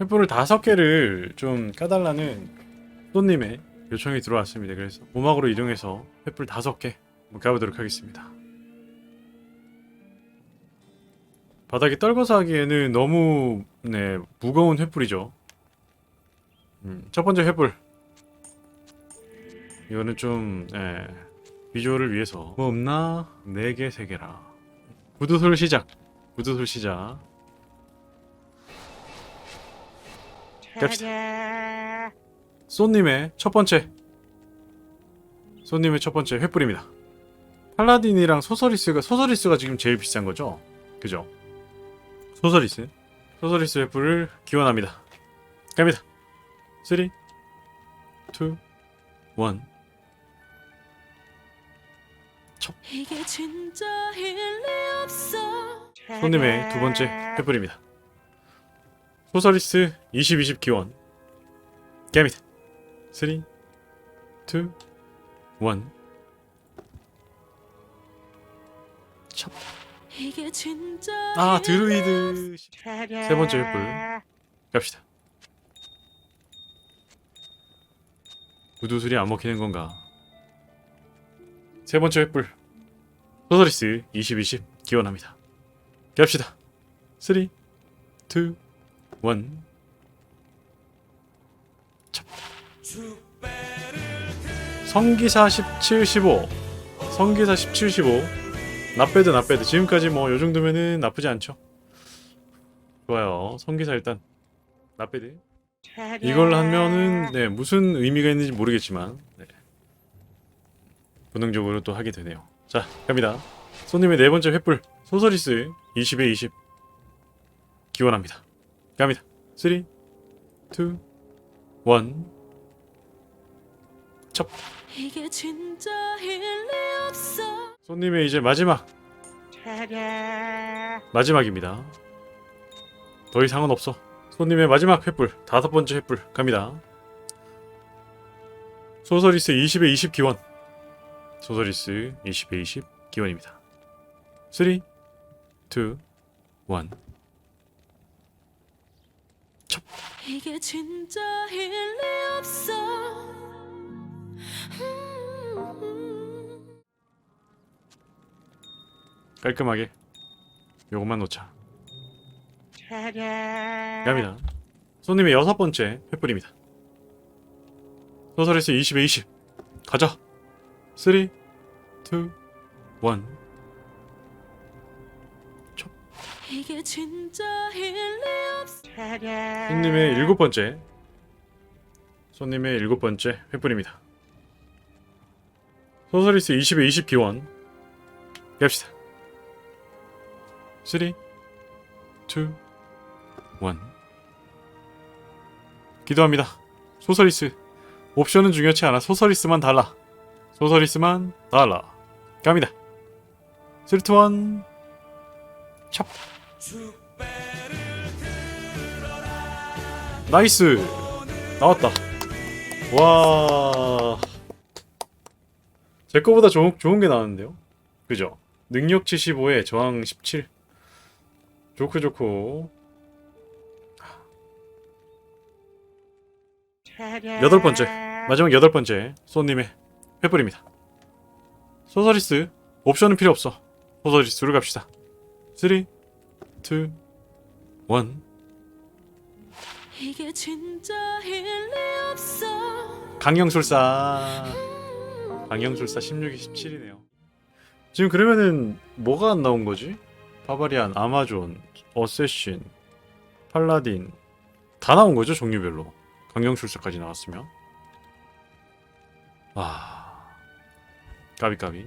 횃불을 다섯 개를 좀 까달라는 손님의 요청이 들어왔습니다. 그래서 오막으로 이동해서 횃불 다섯 개 가보도록 하겠습니다. 바닥이 떨궈서 하기에는 너무 네 무거운 횃불이죠. 음, 첫 번째 횃불 이거는 좀 예, 비주얼을 위해서 뭐 없나? 네 개, 세 개라. 구두솔 시작. 구두솔 시작. 갑시다. 손님의 첫 번째. 손님의 첫 번째 횃불입니다. 팔라딘이랑 소서리스가 소서리스가 지금 제일 비싼 거죠? 그죠? 소서리스. 소서리스 횃불을 기원합니다. 갑니다. 3 2 1 이게 진짜 일리 없어 손님의 두 번째 횃불입니다. 소서리스 2020 기원 갑니다. 3 2 1 첩. 이게 진짜 아 드루이드 세 번째 횃불 갑시다. 구두술이 안 먹히는 건가? 세 번째 횃불 소서리스 2020 기원합니다. 갑시다. 3 2 1 첩. 성기사 17, 15 성기사 17, 15 나빼드 나빼드 지금까지 뭐 요 정도면은 나쁘지 않죠. 좋아요. 성기사 일단 나빼드. 이걸 하면은 네 무슨 의미가 있는지 모르겠지만 네. 본능적으로 또 하게 되네요. 자 갑니다. 손님의 네 번째 횃불 소서리스 20에 20 기원합니다 갑니다 3 2 1 첩. 이게 진짜 일리 없어 손님의 이제 마지막 마지막입니다. 더 이상은 없어. 손님의 마지막 횃불 다섯 번째 횃불 갑니다. 소서리스 20에 20 기원. 소서리스 20에 20 기원입니다. 3 2 1 이게 진짜 일 리 없어 음. 깔끔하게 요것만 놓자. 갑니다. 손님의 여섯 번째 횃불입니다. 소서리스 20에 20 가자. 3 2 1 이게 진짜 일리 없어 손님의 일곱 번째 손님의 일곱 번째 횃불입니다. 소서리스 20에 20 기원 갑시다. 3 2 1 기도합니다. 소서리스 옵션은 중요치 않아. 소서리스만 달라. 소서리스만 달라. 갑니다. 3 2 1 찹. 나이스. 나왔다. 와. 제 거보다 좋은, 좋은 게 나왔는데요? 그죠? 능력 75에 저항 17 좋고 좋고. 여덟 번째. 마지막 여덟 번째 손님의 횃불입니다. 소서리스 옵션은 필요 없어. 소서리스로 갑시다. 3 2 1 이게 진짜 일리 없어. 강령술사. 강령술사 16이 17이네요. 지금 그러면은 뭐가 안 나온 거지? 바바리안, 아마존, 어세신, 팔라딘 다 나온 거죠 종류별로? 강령술사까지 나왔으면? 와 까비까비